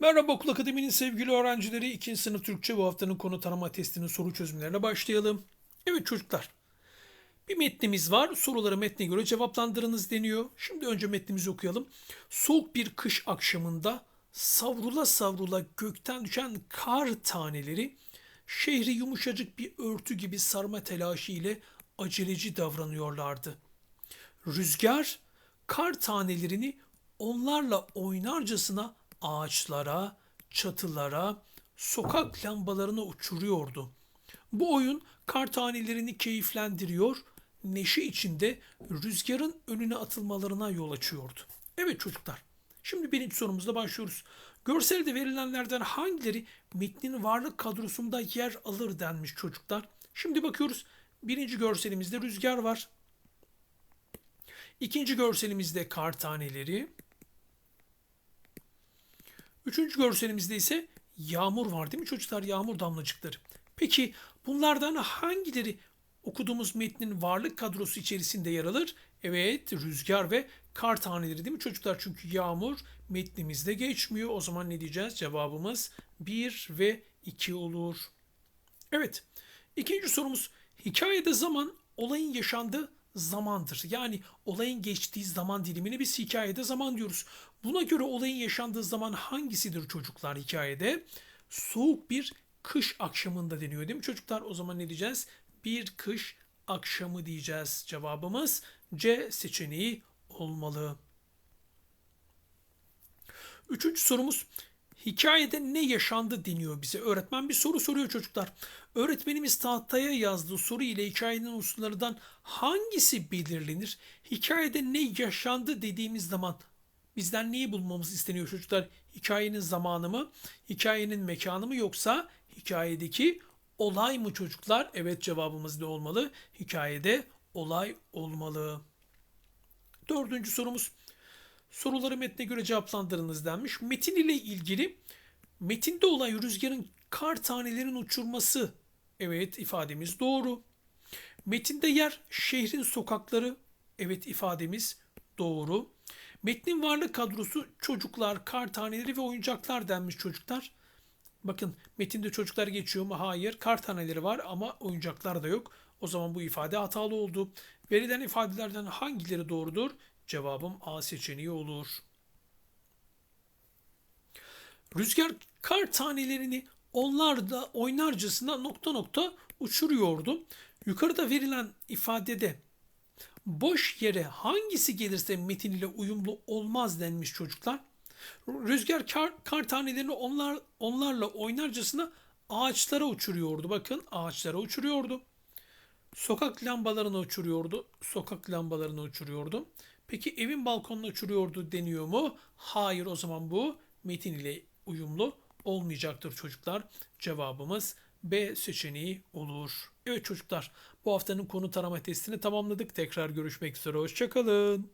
Merhaba Okul Akademi'nin sevgili öğrencileri. 2. sınıf Türkçe bu haftanın konu tanıma testinin soru çözümlerine başlayalım. Evet çocuklar. Bir metnimiz var. Soruları metne göre cevaplandırınız deniyor. Şimdi önce metnimizi okuyalım. Soğuk bir kış akşamında savrula savrula gökten düşen kar taneleri şehri yumuşacık bir örtü gibi sarma telaşı ile aceleci davranıyorlardı. Rüzgar kar tanelerini onlarla oynarcasına ağaçlara, çatılara, sokak lambalarına uçuruyordu. Bu oyun kar tanelerini keyiflendiriyor, neşe içinde rüzgarın önüne atılmalarına yol açıyordu. Evet çocuklar, şimdi birinci sorumuzla başlıyoruz. Görselde verilenlerden hangileri metnin varlık kadrosunda yer alır denmiş çocuklar. Şimdi bakıyoruz. Birinci görselimizde rüzgar var. İkinci görselimizde kar taneleri. Üçüncü görselimizde ise yağmur var değil mi çocuklar? Yağmur damlacıkları. Peki bunlardan hangileri okuduğumuz metnin varlık kadrosu içerisinde yer alır? Evet rüzgar ve kar taneleri değil mi çocuklar? Çünkü yağmur metnimizde geçmiyor. O zaman ne diyeceğiz? Cevabımız 1 ve 2 olur. Evet. İkinci sorumuz hikayede zaman olayın yaşandığı zamandır. Yani olayın geçtiği zaman dilimini biz hikayede zaman diyoruz. Buna göre olayın yaşandığı zaman hangisidir çocuklar hikayede? Soğuk bir kış akşamında deniyor değil mi çocuklar? O zaman ne diyeceğiz? Bir kış akşamı diyeceğiz. Cevabımız C seçeneği olmalı. Üçüncü sorumuz hikayede ne yaşandı deniyor bize. Öğretmen bir soru soruyor çocuklar. Öğretmenimiz tahtaya yazdığı soru ile hikayenin unsurlarından hangisi belirlenir? Hikayede ne yaşandı dediğimiz zaman bizden neyi bulmamız isteniyor çocuklar? Hikayenin zamanı mı? Hikayenin mekanı mı yoksa hikayedeki olay mı çocuklar? Evet cevabımız ne olmalı? Hikayede olay olmalı. Dördüncü sorumuz. Soruları metne göre cevaplandırınız denmiş. Metin ile ilgili metinde olay rüzgarın kar tanelerin uçurması. Evet ifademiz doğru. Metinde yer şehrin sokakları. Evet ifademiz doğru. Metnin varlık kadrosu çocuklar, kar taneleri ve oyuncaklar denmiş çocuklar. Bakın metinde çocuklar geçiyor mu? Hayır. Kar taneleri var ama oyuncaklar da yok. O zaman bu ifade hatalı oldu. Verilen ifadelerden hangileri doğrudur? Cevabım A seçeneği olur. Rüzgar kar tanelerini onlar da oynarcasına nokta nokta uçuruyordu. Yukarıda verilen ifadede boş yere hangisi gelirse metin ile uyumlu olmaz denmiş çocuklar. Rüzgar kar, kar tanelerini onlar, onlarla oynarcasına ağaçlara uçuruyordu. Bakın ağaçlara uçuruyordu. Sokak lambalarını uçuruyordu. Sokak lambalarını uçuruyordu. Peki evin balkonuna uçuruyordu deniyor mu? Hayır o zaman bu metin ile uyumlu olmayacaktır çocuklar. Cevabımız B seçeneği olur. Evet çocuklar bu haftanın konu tarama testini tamamladık. Tekrar görüşmek üzere. Hoşçakalın.